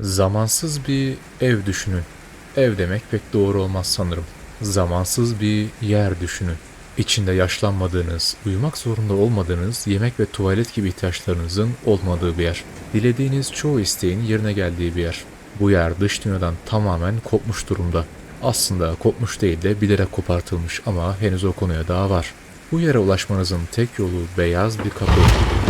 Zamansız bir ev düşünün. Ev demek pek doğru olmaz sanırım. Zamansız bir yer düşünün. İçinde yaşlanmadığınız, uyumak zorunda olmadığınız, yemek ve tuvalet gibi ihtiyaçlarınızın olmadığı bir yer. Dilediğiniz çoğu isteğin yerine geldiği bir yer. Bu yer dış dünyadan tamamen kopmuş durumda. Aslında kopmuş değil de bilerek kopartılmış ama henüz o konuya daha var. Bu yere ulaşmanızın tek yolu beyaz bir kapı.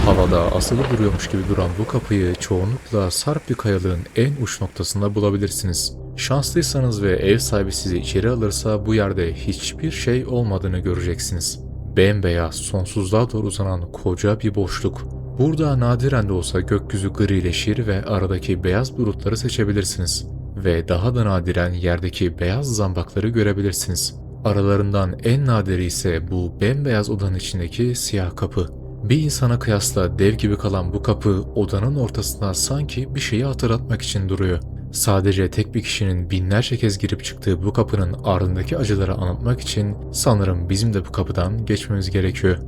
Havada asılı duruyormuş gibi duran bu kapıyı çoğunlukla sarp bir kayalığın en uç noktasında bulabilirsiniz. Şanslıysanız ve ev sahibi sizi içeri alırsa bu yerde hiçbir şey olmadığını göreceksiniz. Bembeyaz, sonsuzluğa doğru uzanan koca bir boşluk. Burada nadiren de olsa gökyüzü grileşir ve aradaki beyaz bulutları seçebilirsiniz. Ve daha da nadiren yerdeki beyaz zambakları görebilirsiniz. Aralarından en nadiri ise bu bembeyaz odanın içindeki siyah kapı. Bir insana kıyasla dev gibi kalan bu kapı odanın ortasında sanki bir şeyi hatırlatmak için duruyor. Sadece tek bir kişinin binlerce kez girip çıktığı bu kapının ardındaki acıları anlatmak için sanırım bizim de bu kapıdan geçmemiz gerekiyor.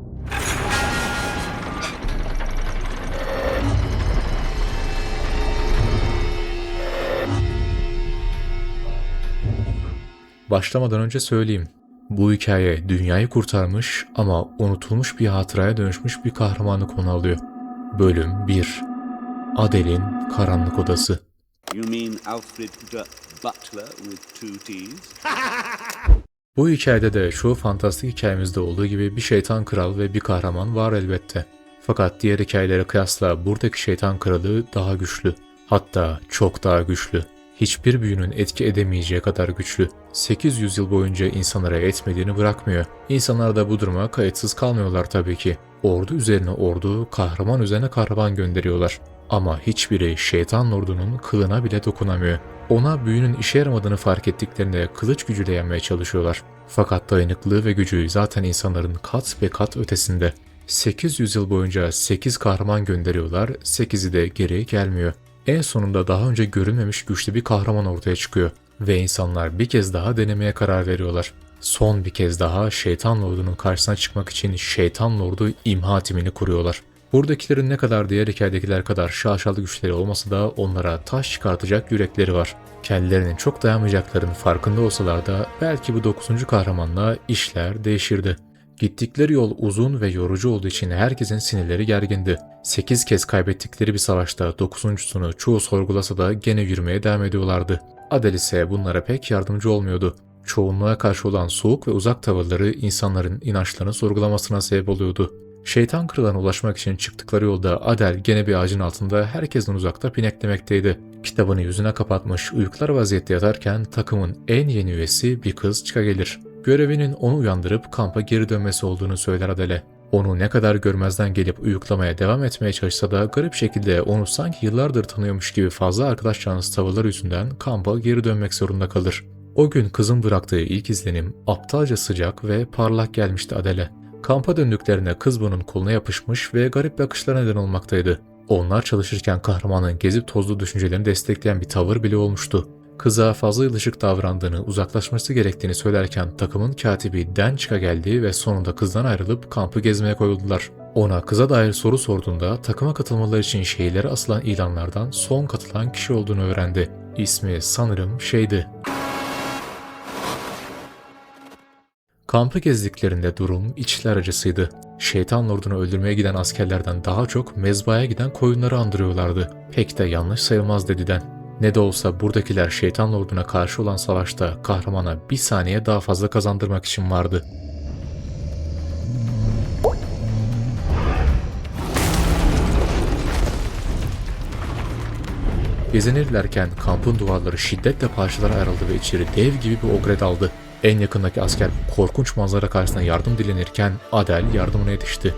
Başlamadan önce söyleyeyim. Bu hikaye dünyayı kurtarmış ama unutulmuş bir hatıraya dönüşmüş bir kahramanı konu alıyor. Bölüm 1 Adel'in Karanlık Odası You mean Alfred Butler with two T's? Bu hikayede de şu fantastik hikayemizde olduğu gibi bir şeytan kral ve bir kahraman var elbette. Fakat diğer hikayelere kıyasla buradaki şeytan kralı daha güçlü. Hatta çok daha güçlü. Hiçbir büyünün etki edemeyeceği kadar güçlü. 800 yıl boyunca insanlara etmediğini bırakmıyor. İnsanlar da bu duruma kayıtsız kalmıyorlar tabii ki. Ordu üzerine ordu, kahraman üzerine kahraman gönderiyorlar. Ama hiçbiri şeytan lordunun kılına bile dokunamıyor. Ona büyünün işe yaramadığını fark ettiklerinde kılıç gücüyle yenmeye çalışıyorlar. Fakat dayanıklılığı ve gücü zaten insanların kat ve kat ötesinde. 800 yıl boyunca 8 kahraman gönderiyorlar, 8'i de geri gelmiyor. En sonunda daha önce görülmemiş güçlü bir kahraman ortaya çıkıyor ve insanlar bir kez daha denemeye karar veriyorlar. Son bir kez daha şeytan lordunun karşısına çıkmak için şeytan lordu imha timini kuruyorlar. Buradakilerin ne kadar diğer hikayedekiler kadar şaşalı güçleri olmasa da onlara taş çıkartacak yürekleri var. Kendilerinin çok dayanmayacaklarının farkında olsalar da belki bu 9. kahramanla işler değişirdi. Gittikleri yol uzun ve yorucu olduğu için herkesin sinirleri gergindi. 8 kez kaybettikleri bir savaşta 9.sunu çoğu sorgulasa da gene yürümeye devam ediyorlardı. Adel ise bunlara pek yardımcı olmuyordu. Çoğunluğa karşı olan soğuk ve uzak tavırları insanların inançlarını sorgulamasına sebep oluyordu. Şeytan kralına ulaşmak için çıktıkları yolda Adel gene bir ağacın altında herkesten uzakta pineklemekteydi. Kitabını yüzüne kapatmış uyuklar vaziyette yatarken takımın en yeni üyesi bir kız çıka gelir. Görevinin onu uyandırıp kampa geri dönmesi olduğunu söyler Adel'e. Onu ne kadar görmezden gelip uyuklamaya devam etmeye çalışsa da garip şekilde onu sanki yıllardır tanıyormuş gibi fazla arkadaş canlısı tavırlar yüzünden kampa geri dönmek zorunda kalır. O gün kızın bıraktığı ilk izlenim aptalca sıcak ve parlak gelmişti Adele. Kampa döndüklerinde kız bunun koluna yapışmış ve garip bakışlara neden olmaktaydı. Onlar çalışırken kahramanın gezip tozlu düşüncelerini destekleyen bir tavır bile olmuştu. Kıza fazla yılışık davrandığını, uzaklaşması gerektiğini söylerken takımın katibi Den çıka geldi ve sonunda kızdan ayrılıp kampı gezmeye koyuldular. Ona kıza dair soru sorduğunda takıma katılmaları için şehirlere asılan ilanlardan son katılan kişi olduğunu öğrendi. İsmi sanırım şeydi. Kampı gezdiklerinde durum içler acısıydı. Şeytan lordunu öldürmeye giden askerlerden daha çok mezbaya giden koyunları andırıyorlardı. Pek de yanlış sayılmaz dediden. Ne de olsa buradakiler şeytan lorduna karşı olan savaşta kahramana bir saniye daha fazla kazandırmak için vardı. Gezinirlerken kampın duvarları şiddetle parçalara ayrıldı ve içeri dev gibi bir ogre daldı. En yakındaki asker korkunç manzara karşısında yardım dilenirken Adel yardımına yetişti.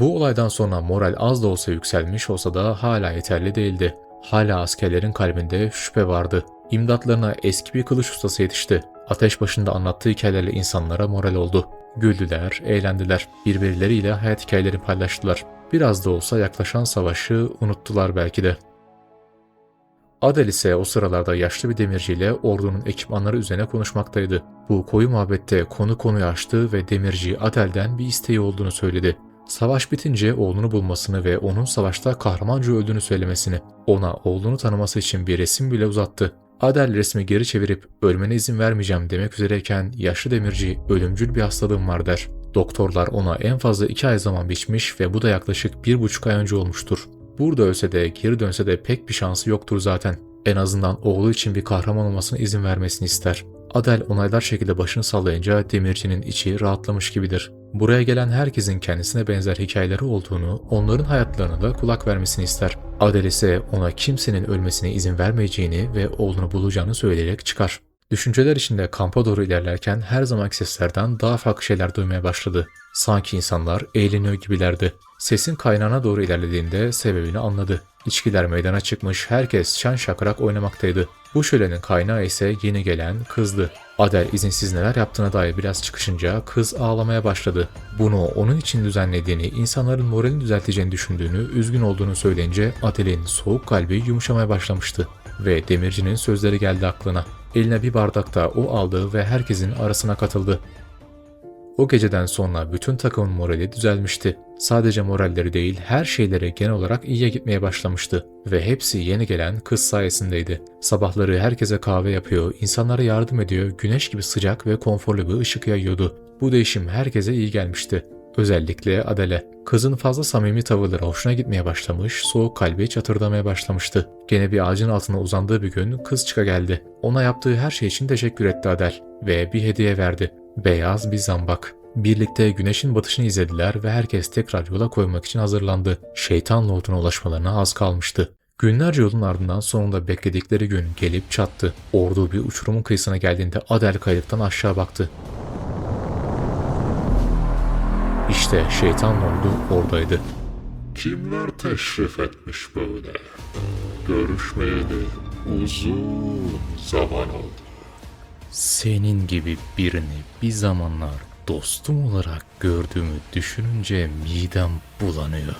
Bu olaydan sonra moral az da olsa yükselmiş olsa da hala yeterli değildi. Hala askerlerin kalbinde şüphe vardı. İmdatlarına eski bir kılıç ustası yetişti. Ateş başında anlattığı hikayelerle insanlara moral oldu. Güldüler, eğlendiler. Birbirleriyle hayat hikayelerini paylaştılar. Biraz da olsa yaklaşan savaşı unuttular belki de. Adel ise o sıralarda yaşlı bir demirciyle ordunun ekipmanları üzerine konuşmaktaydı. Bu koyu muhabbette konu konuyu açtı ve demirci Adel'den bir isteği olduğunu söyledi. Savaş bitince oğlunu bulmasını ve onun savaşta kahramanca öldüğünü söylemesini, ona oğlunu tanıması için bir resim bile uzattı. Adel resmi geri çevirip ölmene izin vermeyeceğim demek üzereyken yaşlı demirci ölümcül bir hastalığım var der. Doktorlar ona en fazla iki ay zaman biçmiş ve bu da yaklaşık bir buçuk ay önce olmuştur. Burada ölse de geri dönse de pek bir şansı yoktur zaten. En azından oğlu için bir kahraman olmasına izin vermesini ister. Adel onaylar şekilde başını sallayınca demircinin içi rahatlamış gibidir. Buraya gelen herkesin kendisine benzer hikayeleri olduğunu, onların hayatlarına da kulak vermesini ister. Adel ise ona kimsenin ölmesine izin vermeyeceğini ve oğlunu bulacağını söyleyerek çıkar. Düşünceler içinde kampa doğru ilerlerken her zamanki seslerden daha farklı şeyler duymaya başladı. Sanki insanlar eğleniyor gibilerdi. Sesin kaynağına doğru ilerlediğinde sebebini anladı. İçkiler meydana çıkmış, herkes şan şakrak oynamaktaydı. Bu şölenin kaynağı ise yeni gelen kızdı. Adel izinsiz neler yaptığına dair biraz çıkışınca kız ağlamaya başladı. Bunu onun için düzenlediğini, insanların moralini düzelteceğini düşündüğünü, üzgün olduğunu söyleyince Adel'in soğuk kalbi yumuşamaya başlamıştı. Ve demircinin sözleri geldi aklına. Eline bir bardak da o aldı ve herkesin arasına katıldı. O geceden sonra bütün takımın morali düzelmişti. Sadece moralleri değil her şeyleri genel olarak iyiye gitmeye başlamıştı. Ve hepsi yeni gelen kız sayesindeydi. Sabahları herkese kahve yapıyor, insanlara yardım ediyor, güneş gibi sıcak ve konforlu bir ışık yayıyordu. Bu değişim herkese iyi gelmişti. Özellikle Adele. Kızın fazla samimi tavırları hoşuna gitmeye başlamış, soğuk kalbi çatırdamaya başlamıştı. Gene bir ağacın altına uzandığı bir gün kız çıka geldi. Ona yaptığı her şey için teşekkür etti Adel ve bir hediye verdi. Beyaz bir zambak. Birlikte güneşin batışını izlediler ve herkes tekrar yola koymak için hazırlandı. Şeytan lorduna ulaşmalarına az kalmıştı. Günlerce yolun ardından sonunda bekledikleri gün gelip çattı. Ordu bir uçurumun kıyısına geldiğinde Adel kayıktan aşağı baktı. İşte şeytan lordu oradaydı. Kimler teşrif etmiş böyle? Görüşmeyeli uzun zaman oldu. Senin gibi birini bir zamanlar dostum olarak gördüğümü düşününce midem bulanıyor.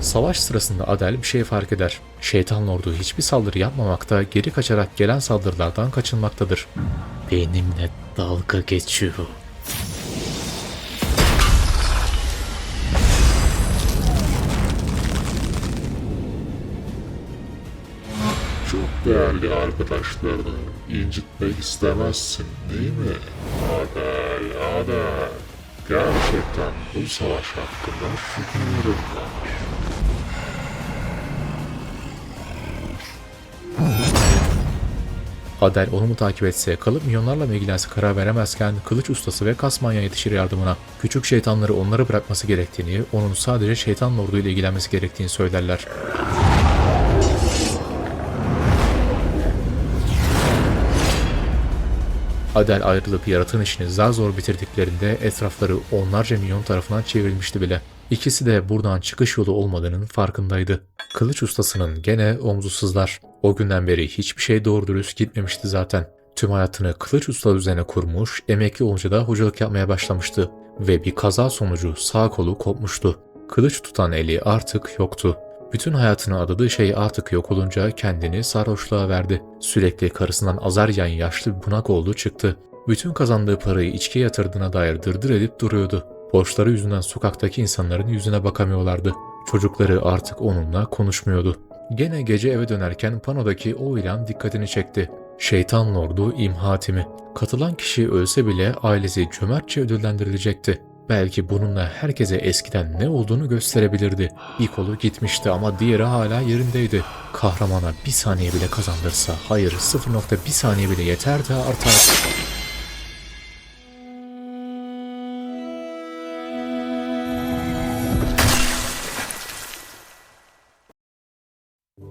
Savaş sırasında Adel bir şey fark eder. Şeytan Lordu hiçbir saldırı yapmamakta, geri kaçarak gelen saldırılardan kaçınmaktadır. Benimle dalga geçiyor. Değerli arkadaşlarını incitmek istemezsin değil mi? Adel, Adel. Gerçekten bu savaş hakkında şüphelerim var. Adel onu mu takip etse, kalıp milyonlarla mı ilgilense karar veremezken kılıç ustası ve kasmanya yetişir yardımına. Küçük şeytanları onlara bırakması gerektiğini, onun sadece şeytan lordu ile ilgilenmesi gerektiğini söylerler. Adel ayrılıp yaratığın işini zar zor bitirdiklerinde etrafları onlarca milyon tarafından çevrilmişti bile. İkisi de buradan çıkış yolu olmadığının farkındaydı. Kılıç ustasının gene omzu sızlar. O günden beri hiçbir şey doğru dürüst gitmemişti zaten. Tüm hayatını kılıç ustalığı üzerine kurmuş, emekli olunca da hocalık yapmaya başlamıştı. Ve bir kaza sonucu sağ kolu kopmuştu. Kılıç tutan eli artık yoktu. Bütün hayatını adadığı şey artık yok olunca kendini sarhoşluğa verdi. Sürekli karısından azar yiyen yaşlı bir bunak oldu çıktı. Bütün kazandığı parayı içkiye yatırdığına dair dırdır edip duruyordu. Borçları yüzünden sokaktaki insanların yüzüne bakamıyorlardı. Çocukları artık onunla konuşmuyordu. Gene gece eve dönerken panodaki o ilan dikkatini çekti. Şeytan Lordu İmhatimi. Katılan kişi ölse bile ailesi cömertçe ödüllendirilecekti. Belki bununla herkese eskiden ne olduğunu gösterebilirdi. Bir kolu gitmişti ama diğeri hala yerindeydi. Kahramana bir saniye bile kazandırsa, hayır 0.1 saniye bile yeter de artar.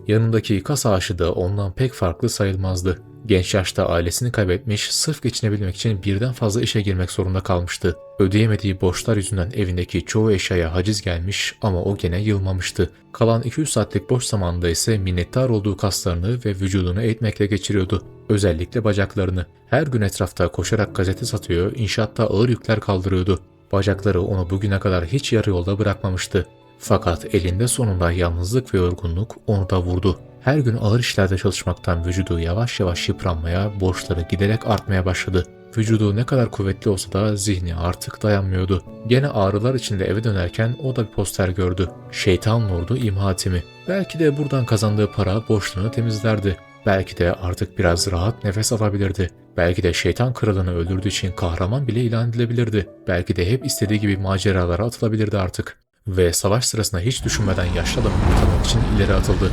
Yanındaki kas ağaçı da ondan pek farklı sayılmazdı. Genç yaşta ailesini kaybetmiş, sırf geçinebilmek için birden fazla işe girmek zorunda kalmıştı. Ödeyemediği borçlar yüzünden evindeki çoğu eşyaya haciz gelmiş ama o gene yılmamıştı. Kalan 200 saatlik boş zamanında ise minnettar olduğu kaslarını ve vücudunu eğitmekle geçiriyordu. Özellikle bacaklarını. Her gün etrafta koşarak gazete satıyor, inşaatta ağır yükler kaldırıyordu. Bacakları onu bugüne kadar hiç yarı yolda bırakmamıştı. Fakat elinde sonunda yalnızlık ve yorgunluk onu da vurdu. Her gün ağır işlerde çalışmaktan vücudu yavaş yavaş yıpranmaya, borçları giderek artmaya başladı. Vücudu ne kadar kuvvetli olsa da zihni artık dayanmıyordu. Gene ağrılar içinde eve dönerken o da bir poster gördü. Şeytan Lordu imha hatimi. Belki de buradan kazandığı para borçlarını temizlerdi. Belki de artık biraz rahat nefes alabilirdi. Belki de şeytan kralını öldürdüğü için kahraman bile ilan edilebilirdi. Belki de hep istediği gibi maceralara atılabilirdi artık. Ve savaş sırasında hiç düşünmeden yaşlı adamı kurtarmak için ileri atıldı.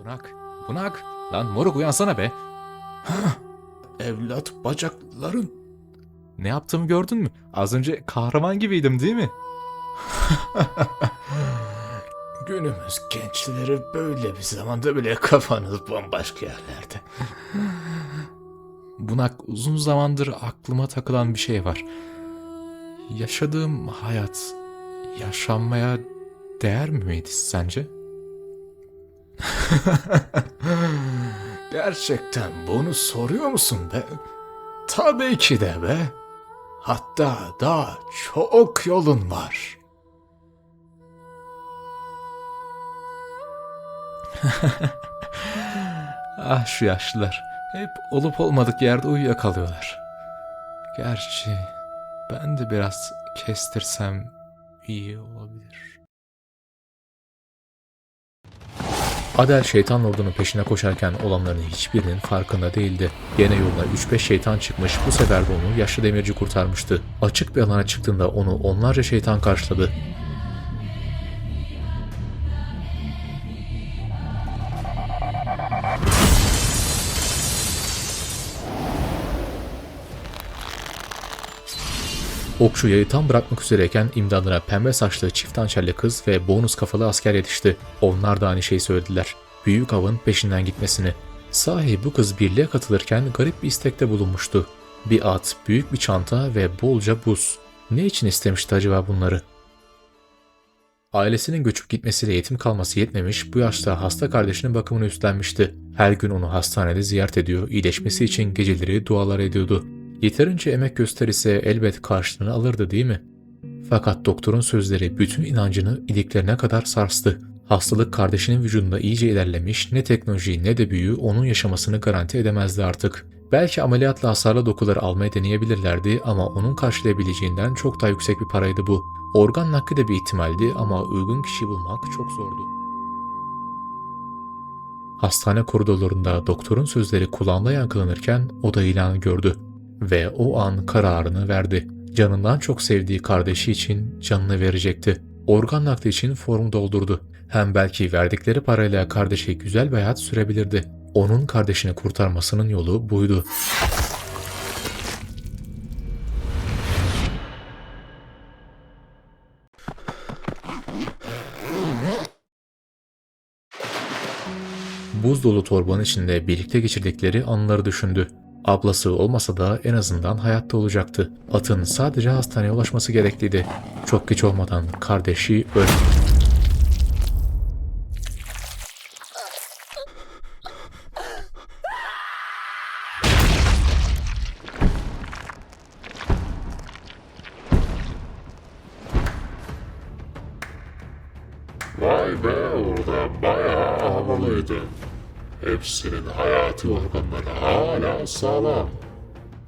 Bunak, Bunak. Lan moruk uyansana be. Evlat bacakların. Ne yaptığımı gördün mü? Az önce kahraman gibiydim değil mi? Günümüz gençleri böyle bir zamanda bile kafanız bambaşka yerlerde. Bunak uzun zamandır aklıma takılan bir şey var. Yaşadığım hayat yaşanmaya değer miydi sence? Gerçekten bunu soruyor musun be? Tabii ki de be. Hatta daha çok yolun var. ah şu yaşlılar. Hep olup olmadık yerde uyuyakalıyorlar. Gerçi ben de biraz kestirsem iyi olabilir. Adel şeytan lordunun peşine koşarken olanların hiçbirinin farkında değildi. Gene yoluna 3-5 şeytan çıkmış bu sefer de onu yaşlı demirci kurtarmıştı. Açık bir alana çıktığında onu onlarca şeytan karşıladı. Okçu yayı tam bırakmak üzereyken imdadına pembe saçlı çift hançerli kız ve bonus kafalı asker yetişti. Onlar da aynı şeyi söylediler. Büyük avın peşinden gitmesini. Sahi bu kız birliğe katılırken garip bir istekte bulunmuştu. Bir at, büyük bir çanta ve bolca buz. Ne için istemişti acaba bunları? Ailesinin göçüp gitmesiyle yetim kalması yetmemiş, bu yaşta hasta kardeşinin bakımını üstlenmişti. Her gün onu hastanede ziyaret ediyor, iyileşmesi için geceleri dualar ediyordu. Yeterince emek gösterirse elbet karşılığını alırdı değil mi? Fakat doktorun sözleri bütün inancını iliklerine kadar sarstı. Hastalık kardeşinin vücudunda iyice ilerlemiş, ne teknoloji ne de büyü onun yaşamasını garanti edemezdi artık. Belki ameliyatla hasarlı dokuları almaya deneyebilirlerdi ama onun karşılayabileceğinden çok daha yüksek bir paraydı bu. Organ nakli de bir ihtimaldi ama uygun kişi bulmak çok zordu. Hastane koridorlarında doktorun sözleri kulağında yankılanırken o da ilanı gördü ve o an kararını verdi. Canından çok sevdiği kardeşi için canını verecekti. Organ nakli için form doldurdu. Hem belki verdikleri parayla kardeşi güzel bir hayat sürebilirdi. Onun kardeşini kurtarmasının yolu buydu. Buz dolu torbanın içinde birlikte geçirdikleri anları düşündü. Ablası olmasa da en azından hayatta olacaktı. Atın sadece hastaneye ulaşması gerekliydi. Çok geç olmadan kardeşi öldü. Vay be orada bayağı havalıydın. Hepsinin hayati organları hala sağlam.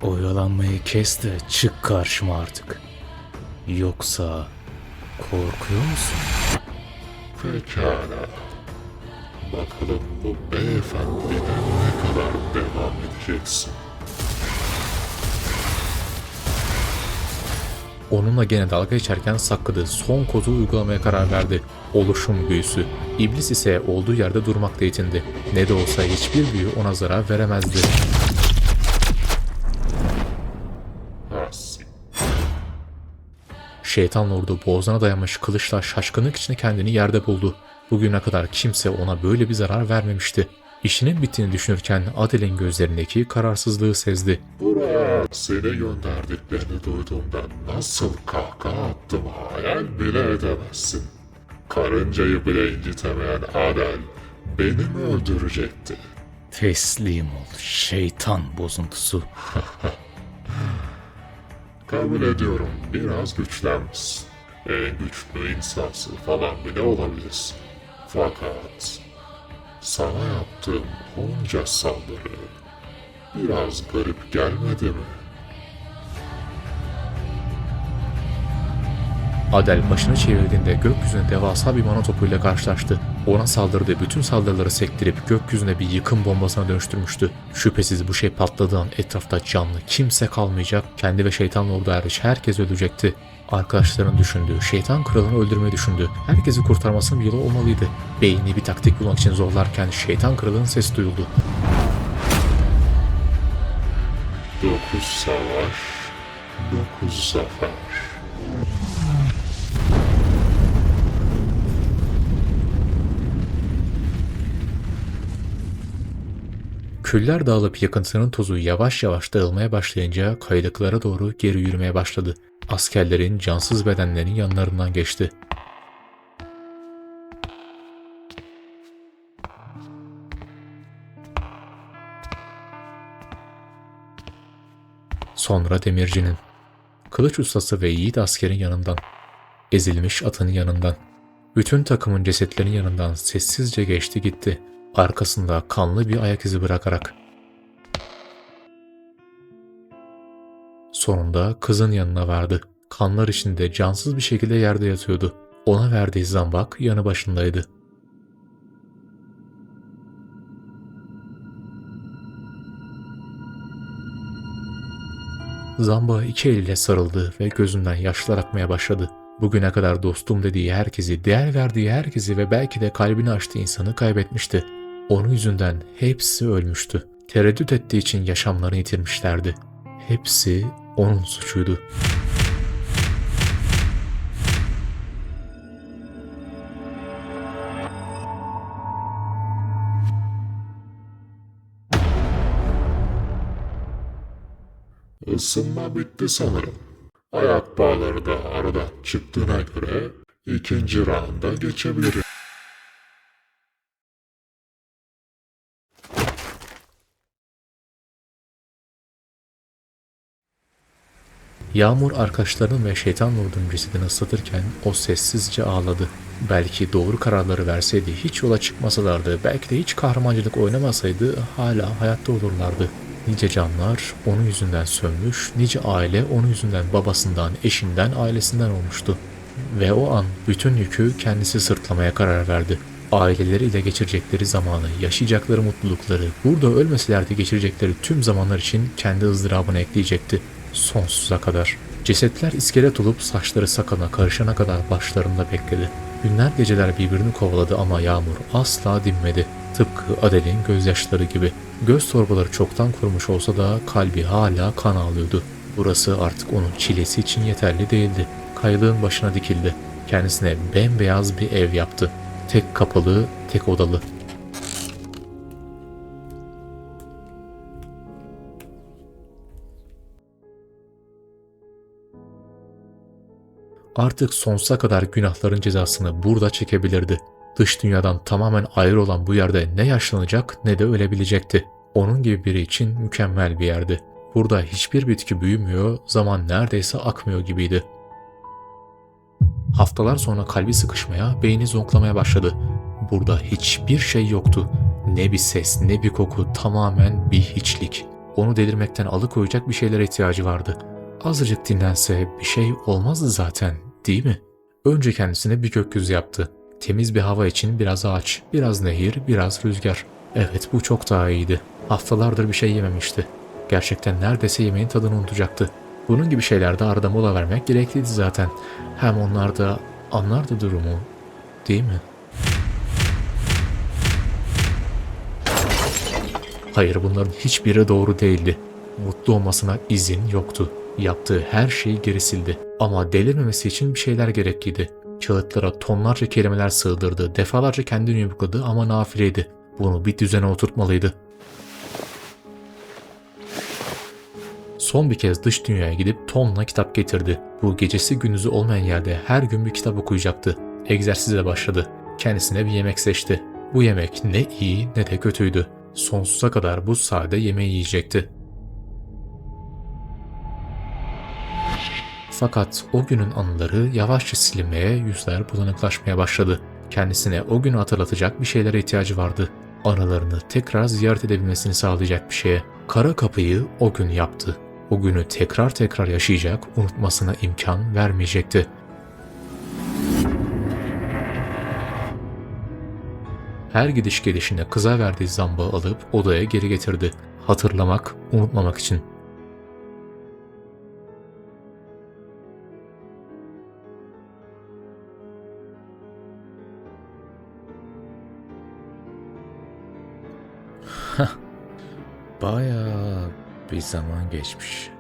Oyalanmayı kes de çık karşıma artık. Yoksa korkuyor musun? Pekala. Bakalım bu beyefendiden ne kadar devam edeceksin. Onunla gene dalga geçerken sakladığı son kodu uygulamaya karar verdi. Oluşum büyüsü. İblis ise olduğu yerde durmakta yetindi. Ne de olsa hiçbir büyü ona zarar veremezdi. Şeytan lordu boğazına dayanmış kılıçla şaşkınlık içinde kendini yerde buldu. Bugüne kadar kimse ona böyle bir zarar vermemişti. İşinin bittiğini düşünürken Adel'in gözlerindeki kararsızlığı sezdi. Buraya seni gönderdiklerini duyduğumda nasıl kahkaha attım hayal bile edemezsin. Karıncayı bile incitemeyen Adel beni mi öldürecekti? Teslim ol şeytan bozuntusu. Kabul ediyorum biraz güçlenmişsin. En güçlü insansı falan bile olabilirsin. Fakat sana yaptığım onca saldırı biraz garip gelmedi mi? Adel başını çevirdiğinde gökyüzünde devasa bir mana topuyla karşılaştı. Ona saldırdığı bütün saldırıları sektirip gökyüzüne bir yıkım bombasına dönüştürmüştü. Şüphesiz bu şey patladığı etrafta canlı kimse kalmayacak, kendi ve şeytan lordu hariç herkes ölecekti. Arkadaşların düşündüğü, şeytan kralını öldürmeyi düşündü. Herkesi kurtarmasının bir yolu olmalıydı. Beyni bir taktik bulmak için zorlarken şeytan kralının sesi duyuldu. Dokuz savaş, dokuz zafer. Küller dağılıp yakıntının tozu yavaş yavaş dağılmaya başlayınca kayalıklara doğru geri yürümeye başladı. Askerlerin cansız bedenlerinin yanlarından geçti. Sonra demircinin, kılıç ustası ve yiğit askerin yanından, ezilmiş atının yanından, bütün takımın cesetlerinin yanından sessizce geçti gitti. Arkasında kanlı bir ayak izi bırakarak. Sonunda kızın yanına vardı. Kanlar içinde cansız bir şekilde yerde yatıyordu. Ona verdiği zambak yanı başındaydı. Zamba iki eliyle sarıldı ve gözünden yaşlar akmaya başladı. Bugüne kadar dostum dediği herkesi, değer verdiği herkesi ve belki de kalbini açtığı insanı kaybetmişti. Onun yüzünden hepsi ölmüştü. Tereddüt ettiği için yaşamlarını yitirmişlerdi. Hepsi onun suçuydu. Isınma bitti sanırım. Ayak bağları da aradan çıktığına göre ikinci rounda geçebiliriz. Yağmur arkadaşlarının ve şeytan lordunun cesedini ıslatırken o sessizce ağladı. Belki doğru kararları verseydi hiç yola çıkmasalardı, belki de hiç kahramancılık oynamasaydı hala hayatta olurlardı. Nice canlar onun yüzünden sönmüş, nice aile onun yüzünden babasından, eşinden, ailesinden olmuştu. Ve o an bütün yükü kendisi sırtlamaya karar verdi. Aileleriyle geçirecekleri zamanı, yaşayacakları mutlulukları, burada ölmeselerdi geçirecekleri tüm zamanlar için kendi ızdırabını ekleyecekti. Sonsuza kadar. Cesetler iskelet olup saçları sakana karışana kadar başlarında bekledi. Günler geceler birbirini kovaladı ama yağmur asla dinmedi. Tıpkı Adel'in gözyaşları gibi. Göz torbaları çoktan kurumuş olsa da kalbi hala kan ağlıyordu. Burası artık onun çilesi için yeterli değildi. Kaylığın başına dikildi. Kendisine bembeyaz bir ev yaptı. Tek kapalı, tek odalı. Artık sonsuza kadar günahların cezasını burada çekebilirdi. Dış dünyadan tamamen ayrı olan bu yerde ne yaşlanacak ne de ölebilecekti. Onun gibi biri için mükemmel bir yerdi. Burada hiçbir bitki büyümüyor, zaman neredeyse akmıyor gibiydi. Haftalar sonra kalbi sıkışmaya, beyni zonklamaya başladı. Burada hiçbir şey yoktu. Ne bir ses, ne bir koku, tamamen bir hiçlik. Onu delirmekten alıkoyacak bir şeylere ihtiyacı vardı. Azıcık dinlense bir şey olmazdı zaten, değil mi? Önce kendisine bir gökyüzü yaptı. Temiz bir hava için biraz ağaç, biraz nehir, biraz rüzgar. Evet bu çok daha iyiydi. Haftalardır bir şey yememişti. Gerçekten neredeyse yemeğin tadını unutacaktı. Bunun gibi şeylerde arada mola vermek gerekliydi zaten. Hem onlar da anlardı durumu. Değil mi? Hayır bunların hiçbiri doğru değildi. Mutlu olmasına izin yoktu. Yaptığı her şeyi geri sildi. Ama delirmemesi için bir şeyler gerekliydi. Kağıtlara tonlarca kelimeler sığdırdı. Defalarca kendini yumrukladı ama nafileydi. Bunu bir düzene oturtmalıydı. Son bir kez dış dünyaya gidip tonla kitap getirdi. Bu gecesi gündüzü olmayan yerde her gün bir kitap okuyacaktı. Egzersize başladı. Kendisine bir yemek seçti. Bu yemek ne iyi ne de kötüydü. Sonsuza kadar bu sade yemeği yiyecekti. Fakat o günün anıları yavaşça silinmeye, yüzler bulanıklaşmaya başladı. Kendisine o günü hatırlatacak bir şeylere ihtiyacı vardı. Anılarını tekrar ziyaret edebilmesini sağlayacak bir şeye. Kara kapıyı o gün yaptı. O günü tekrar tekrar yaşayacak, unutmasına imkan vermeyecekti. Her gidiş gelişine kıza verdiği zamba alıp odaya geri getirdi. Hatırlamak, unutmamak için. Bayağı bir zaman geçmiş.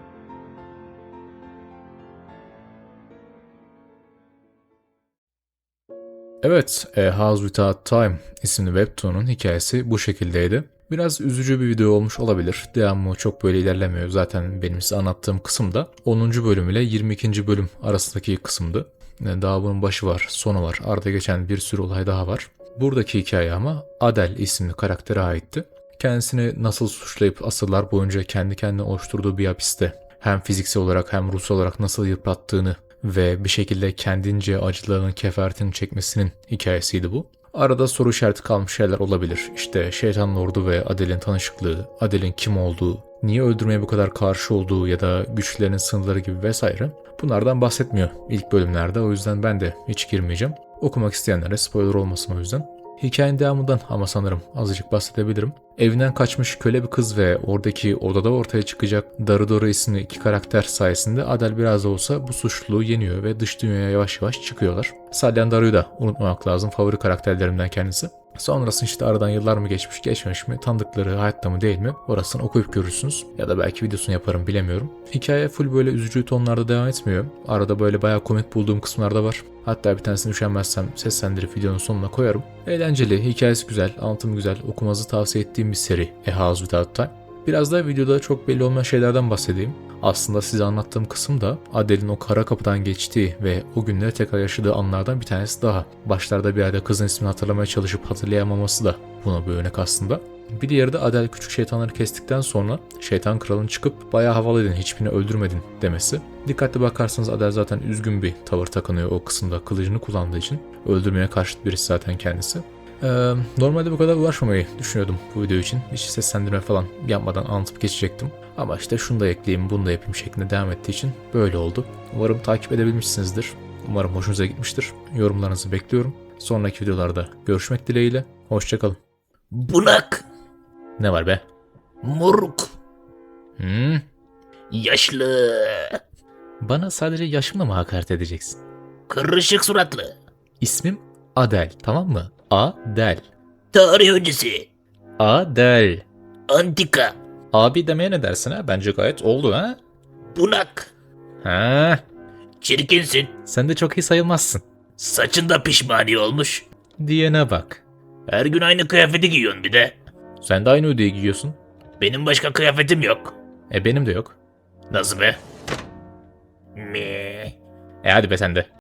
Evet, A House Without Time isimli webtoon'un hikayesi bu şekildeydi. Biraz üzücü bir video olmuş olabilir. Devamı çok böyle ilerlemiyor. Zaten benim size anlattığım kısım da 10. bölüm ile 22. bölüm arasındaki kısımdı. Yani Daha bunun başı var, sonu var. Arada geçen bir sürü olay daha var. Buradaki hikaye ama Adel isimli karaktere aitti. Kendisini nasıl suçlayıp asırlar boyunca kendi kendine oluşturduğu bir hapiste hem fiziksel olarak hem ruhsal olarak nasıl yıprattığını ve bir şekilde kendince acılarının kefaretini çekmesinin hikayesiydi bu. Arada soru işareti kalmış şeyler olabilir. İşte şeytan lordu ve Adel'in tanışıklığı, Adel'in kim olduğu, niye öldürmeye bu kadar karşı olduğu ya da güçlerinin sınırları gibi vesaire. Bunlardan bahsetmiyor ilk bölümlerde o yüzden ben de hiç girmeyeceğim. Okumak isteyenlere spoiler olmasın o yüzden. Hikayenin devamından ama sanırım azıcık bahsedebilirim. Evinden kaçmış köle bir kız ve oradaki odada ortaya çıkacak Daridora isimli iki karakter sayesinde Adel biraz da olsa bu suçluluğu yeniyor ve dış dünyaya yavaş yavaş çıkıyorlar. Salyan Daru'yu da unutmamak lazım. Favori karakterlerimden kendisi. Sonrasında işte aradan yıllar mı geçmiş geçmemiş mi tanıdıkları hayatta mı değil mi orasını okuyup görürsünüz. Ya da belki videosunu yaparım bilemiyorum. Hikaye full böyle üzücü tonlarda devam etmiyor. Arada böyle bayağı komik bulduğum kısımlar da var. Hatta bir tanesini üşenmezsem seslendirip videonun sonuna koyarım. Eğlenceli, hikayesi güzel, anlatımı güzel, okumanızı tavsiye ettiğim bir seri A House Without Time. Biraz da videoda çok belli olmayan şeylerden bahsedeyim. Aslında size anlattığım kısım da Adele'in o kara kapıdan geçtiği ve o günleri tekrar yaşadığı anlardan bir tanesi daha. Başlarda bir yerde kızın ismini hatırlamaya çalışıp hatırlayamaması da buna bir örnek aslında. Bir diğeri de Adel küçük şeytanları kestikten sonra şeytan kralın çıkıp bayağı havalıydın hiçbirini öldürmedin demesi. Dikkatli bakarsanız Adel zaten üzgün bir tavır takınıyor o kısımda kılıcını kullandığı için. Öldürmeye karşıt birisi zaten kendisi. Ee, normalde bu kadar uğraşmamayı düşünüyordum bu video için. Hiç seslendirme falan yapmadan anlatıp geçecektim. Ama işte şunu da ekleyeyim, bunu da yapayım şeklinde devam ettiği için böyle oldu. Umarım takip edebilmişsinizdir. Umarım hoşunuza gitmiştir. Yorumlarınızı bekliyorum. Sonraki videolarda görüşmek dileğiyle. Hoşçakalın. Bunak, Ne var be? moruk, Hmm? yaşlı, Bana sadece yaşımla mı hakaret edeceksin? kırışık suratlı, İsmim Adel, tamam mı? Adel. tarih öncesi, Adel. antika, Abi demeye ne dersin ha? Bence gayet oldu ha? bunak, Ha? çirkinsin, Sen de çok iyi sayılmazsın. saçında pişmani olmuş, Diyene bak. her gün aynı kıyafeti giyiyorsun bir de. Sen de aynı ödeyi giyiyorsun. Benim başka kıyafetim yok. E benim de yok. Nasıl be? Mi? E hadi be sen de.